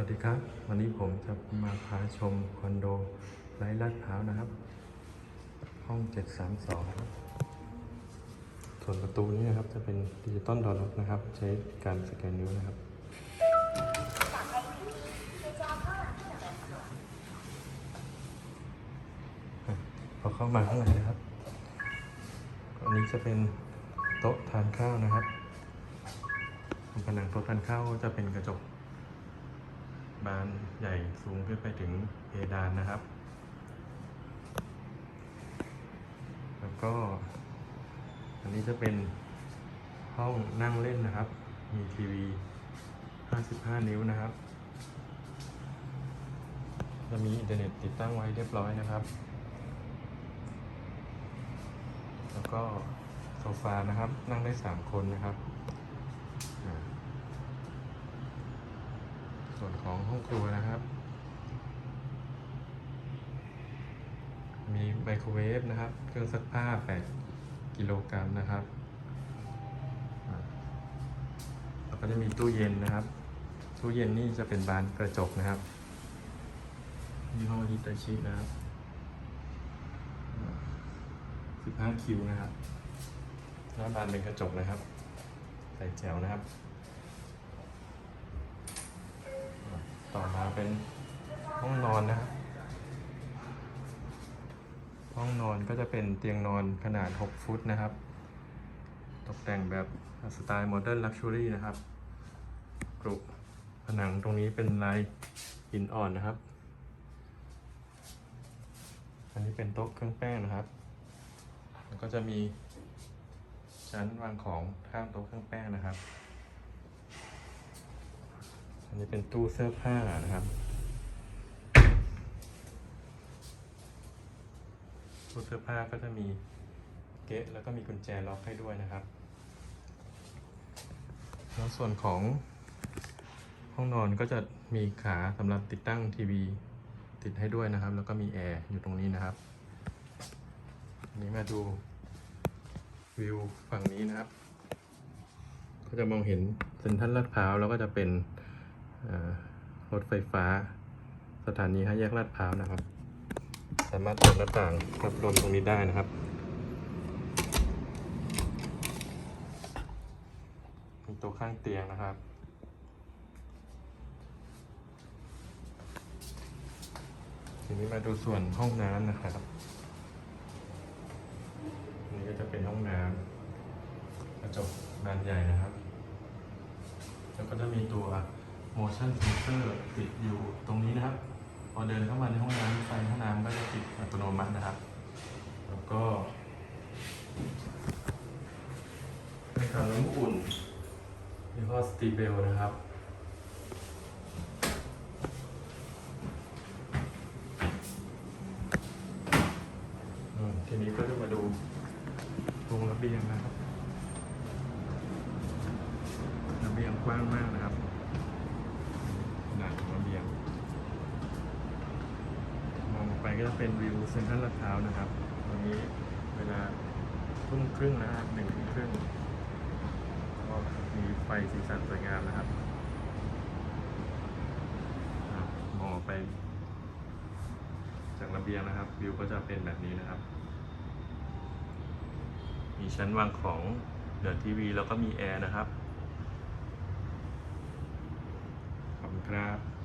วัสดีครับ วันนี้ผมจะมาพาชมคอนโดไร้ลาดพร้าวนะครับ ห้อง 732ครับส่วนประตูนี้นะครับจะเป็นดิจิตอลดอร์ล็อกนะครับ ใช้การสแกนนิ้วนะครับ พอเข้ามาข้างในนะครับ อันนี้จะเป็นโต๊ะทานข้าวนะครับผนังโต๊ะทานข้าวจะเป็นกระจก บานใหญ่สูงขึ้นไปถึงเพดานนะครับ แล้วก็ อันนี้จะเป็นห้องนั่งเล่นนะครับ มีทีวี 55 นิ้วนะครับ จะมีอินเทอร์เน็ตติดตั้งไว้เรียบร้อยนะครับ แล้วก็โซฟานะครับนั่งได้ 3 คนนะครับอ่า ส่วนของห้องครัวนะครับ มีไมโครเวฟนะครับ เครื่องซักผ้า 8 กิโลกรัมนะครับแล้วก็จะมีตู้เย็นนะครับ ตู้เย็นนี่จะเป็นบานกระจกนะครับยี่ห้อฮิตาชินะครับ15คิวนะครับหน้าบานเป็นกระจกนะครับ ใส่แจวนะครับ ต่อมาเป็นห้องนอนนะครับ ห้องนอนก็จะเป็นเตียงนอนขนาด 6 ฟุตนะครับ ตกแต่งแบบสไตล์โมเดิร์นลักชัวรี่นะครับ กรุผนังตรงนี้เป็นลายหินอ่อนนะครับ อันนี้เป็นโต๊ะเครื่องแป้งนะครับ แล้วก็จะมีชั้นวางของข้างโต๊ะเครื่องแป้งนะครับ นนี้เป็นตู้เสื้อผ้านะครับตู้เสื้อผ้าก็จะมีเกะแล้วก็มีกุญแจล็อกให้ด้วยนะครับ แล้วส่วนของห้องนอนก็จะมีขาสำหรับติดตั้งทีวีติดให้ด้วยนะครับ แล้วก็มีแอร์อยู่ตรงนี้นะครับนี้มาดูวิวฝั่งนี้นะครับ ก็จะมองเห็นเซ็นทรัลลาดพร้าวแล้วก็จะเป็น รถไฟฟ้า สถานีห้าแยกลาดพร้าวนะครับ สามารถเปิดหน้าต่างรับลมตรงนี้ได้นะครับมีโต๊ะข้างเตียงนะครับ ทีนี้มาดูส่วนห้องน้ำนะครับนนี้ก็จะเป็นห้องน้ำกระจกบานใหญ่นะครับ แล้วก็จะมีตัว motion sensor ติดอยู่ตรงนี้นะครับ พอเดินเข้ามาในห้องน้ำไฟห้องน้ำก็จะติดอัตโนมัตินะครับ แล้วก็ในการน้ำอุ่นยี่ห้อสตีเบลนะครับทีนี้ก็จะมาดูตรงระเบียงนะครับระเบียงกว้างมากนะครับขนาดของระเบียง มองออ ก็จะเป็นวิวเซ็นทรัลลาดพร้าวนะครับวันนี้เวลาทุ่มครึ่งนะครับหนึ่งทุ่มครึ่งก็มีไฟสีสันสวยงามนะครับมองไป จากระเบียงนะครับ วิวก็จะเป็นแบบนี้นะครับ มีชั้นวางของเหลือทีวี แล้วก็มีแอร์นะครับ ขอบคุณครับ